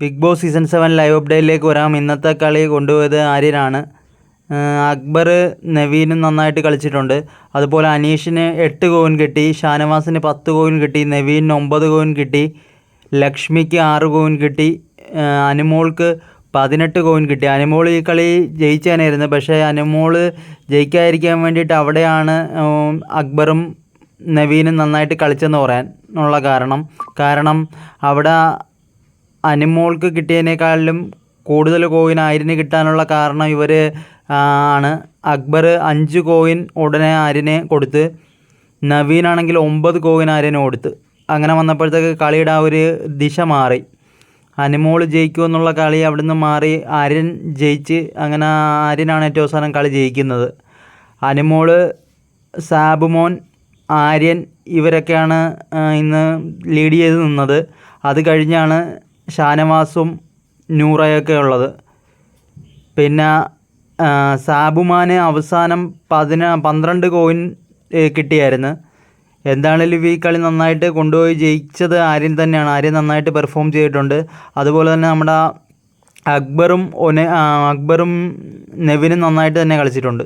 Bigg Boss season seven live അപ്ഡേറ്റിലേക്ക് വരാം. ഇന്നത്തെ കളി കൊണ്ടുപോയത് ആര്യനാണ്. അക്ബർ നവീനും നന്നായിട്ട് കളിച്ചിട്ടുണ്ട്. അതുപോലെ അനീഷിന് എട്ട് കോയിൻ കിട്ടി. ഷാനവാസിന് പത്ത് കോയിൻ കിട്ടി. നവീനിന് ഒമ്പത് കോയിൻ കിട്ടി. ലക്ഷ്മിക്ക് ആറ് കോയിൻ കിട്ടി. അനുമോൾക്ക് പതിനെട്ട് കോയിൻ കിട്ടി. അനുമോൾ ഈ കളി ജയിച്ചാനായിരുന്നു പക്ഷേ അനുമോൾ ജയിക്കാതിരിക്കാൻ വേണ്ടിയിട്ട് അവിടെയാണ് അക്ബറും നവീനും നന്നായിട്ട് കളിച്ചെന്ന് പറയാൻ ഉള്ള കാരണം. കാരണം അവിടെ അനുമോൾക്ക് കിട്ടിയതിനേക്കാളിലും കൂടുതൽ കോയിൻ ആര്യന് കിട്ടാനുള്ള കാരണം ഇവർ ആണ്. അക്ബർ അഞ്ച് കോയിൻ ഉടനെ ആര്യന് കൊടുത്ത് നവീനാണെങ്കിൽ ഒമ്പത് കോയിൻ ആര്യന് കൊടുത്ത്. അങ്ങനെ വന്നപ്പോഴത്തേക്ക് കളിയുടെ ആ ഒരു ദിശ മാറി. അനുമോൾ ജയിക്കുമെന്നുള്ള കളി അവിടുന്ന് മാറി ആര്യൻ ജയിച്ച് അങ്ങനെ ആര്യനാണ് ഏറ്റവും അവസാനം കളി ജയിക്കുന്നത്. അനിമോൾ സാബുമോൻ ആര്യൻ ഇവരൊക്കെയാണ് ഇന്ന് ലീഡ് ചെയ്ത് നിന്നത്. അത് കഴിഞ്ഞാണ് ഷാനവാസും നൂറയൊക്കെ ഉള്ളത്. പിന്നെ സാബുമാന് അവസാനം പതിന പന്ത്രണ്ട് കോയിൻ കിട്ടിയായിരുന്നു. എന്താണേലും ഈ കളി നന്നായിട്ട് കൊണ്ടുപോയി ജയിച്ചത്? ആര്യൻ തന്നെയാണ്. ആര്യൻ നന്നായിട്ട് പെർഫോം ചെയ്തിട്ടുണ്ട്. അതുപോലെ തന്നെ നമ്മുടെ അക്ബറും ഒനെ അക്ബറും നെവിനും നന്നായിട്ട് തന്നെ കളിച്ചിട്ടുണ്ട്.